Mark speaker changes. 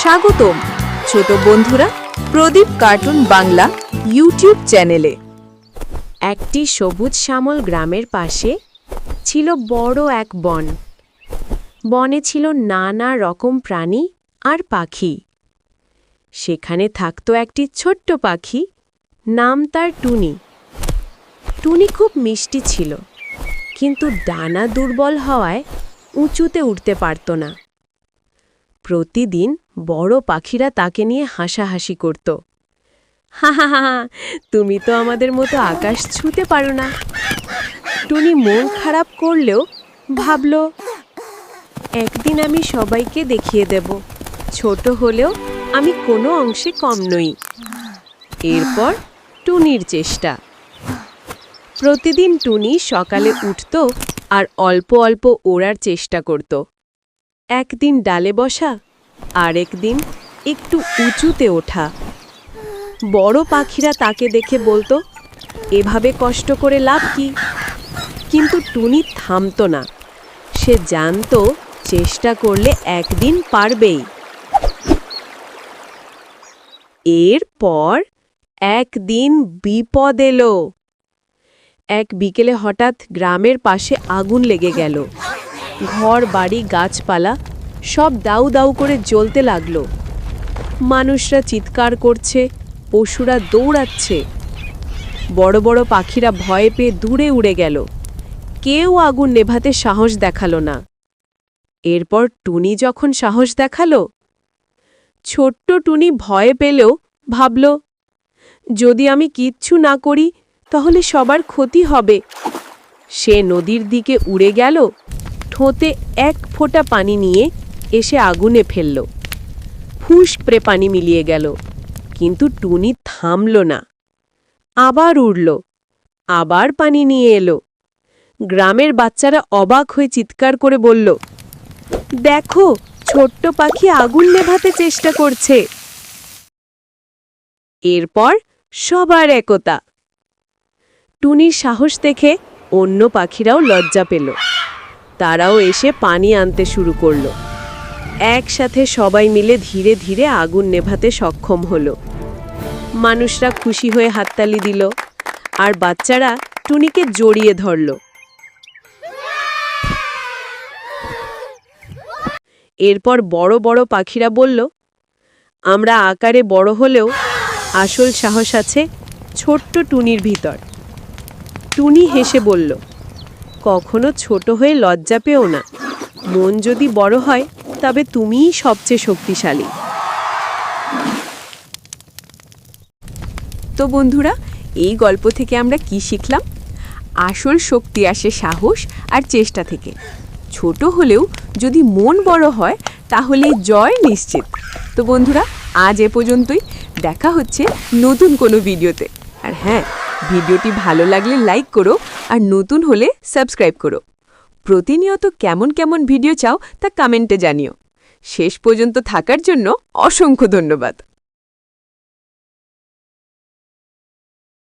Speaker 1: স্বাগতম, ছোট বন্ধুরা, প্রদীপ কার্টুন বাংলা ইউটিউব চ্যানেলে।
Speaker 2: একটি সবুজ শ্যামল গ্রামের পাশে ছিল বড় এক বন। বনে ছিল নানা রকম প্রাণী আর পাখি। সেখানে থাকতো একটি ছোট্ট পাখি, নাম তার টুনি। টুনি খুব মিষ্টি ছিল, কিন্তু ডানা দুর্বল হওয়ায় উঁচুতে উঠতে পারত না। প্রতিদিন বড় পাখিরা তাকে নিয়ে হাসাহাসি করত। হা হা হা তুমি তো আমাদের মতো আকাশ ছুঁতে পারো না। টুনি মন খারাপ করলেও ভাবল, একদিন আমি সবাইকে দেখিয়ে দেব। ছোট হলেও আমি কোনো অংশে কম নই। এরপর টুনির চেষ্টা। প্রতিদিন টুনি সকালে উঠত আর অল্প অল্প ওড়ার চেষ্টা করত। একদিন ডালে বসা আর একদিন একটু উঁচুতে ওঠা। বড় পাখিরা তাকে দেখে বলতো, এভাবে কষ্ট করে লাভ কি? কিন্তু টুনি থামতো না। সে জানতো চেষ্টা করলে একদিন পারবেই। এরপর একদিন বিপদ এলো। এক বিকেলে হঠাৎ গ্রামের পাশে আগুন লেগে গেল। ঘর বাড়ি গাছপালা সব দাউ দাউ করে জ্বলতে লাগল। মানুষরা চিৎকার করছে, পশুরা দৌড়াচ্ছে। বড় বড় পাখিরা ভয় পেয়ে দূরে উড়ে গেল। কেউ আগুন নেভাতে সাহস দেখাল না। এরপর টুনি যখন সাহস দেখাল, ছোট্ট টুনি ভয় পেলেও ভাবল, যদি আমি কিচ্ছু না করি, তাহলে সবার ক্ষতি হবে। সে নদীর দিকে উড়ে গেল, ঠোঁতে এক ফোঁটা পানি নিয়ে এসে আগুনে ফেলল। ফুস প্রে পানি মিলিয়ে গেল, কিন্তু টুনি থামল না। আবার উড়ল, আবার পানি নিয়ে এলো। গ্রামের বাচ্চারা অবাক হয়ে চিৎকার করে বলল, দেখো, ছোট্ট পাখি আগুন নেভাতে চেষ্টা করছে। এরপর সবার একতা। টুনির সাহস দেখে অন্য পাখিরাও লজ্জা পেল। তারাও এসে পানি আনতে শুরু করল। একসাথে সবাই মিলে ধীরে ধীরে আগুন নেভাতে সক্ষম হলো। মানুষরা খুশি হয়ে হাততালি দিল, আর বাচ্চারা টুনিকে জড়িয়ে ধরল। এরপর বড় বড় পাখিরা বলল, আমরা আকারে বড় হলেও আসল সাহস আছে ছোট্ট টুনির ভিতর। টুনি হেসে বলল, কখনো ছোট হয়ে লজ্জা পেও না। মন যদি বড় হয় তবে তুমিই সবচেয়ে শক্তিশালী।
Speaker 1: তো বন্ধুরা, এই গল্প থেকে আমরা কি শিখলাম? আসল শক্তি আসে সাহস আর চেষ্টা থেকে। ছোট হলেও যদি মন বড় হয়, তাহলে জয় নিশ্চিত। তো বন্ধুরা, আজ এ পর্যন্তই। দেখা হচ্ছে নতুন কোনো ভিডিওতে। আর হ্যাঁ ভিডিওটি ভালো লাগলে লাইক করো আর নতুন হলে সাবস্ক্রাইব করো। প্রতিনিয়ত কেমন কেমন ভিডিও চাও তা কমেন্টে জানিও। শেষ পর্যন্ত থাকার জন্য অসংখ্য ধন্যবাদ।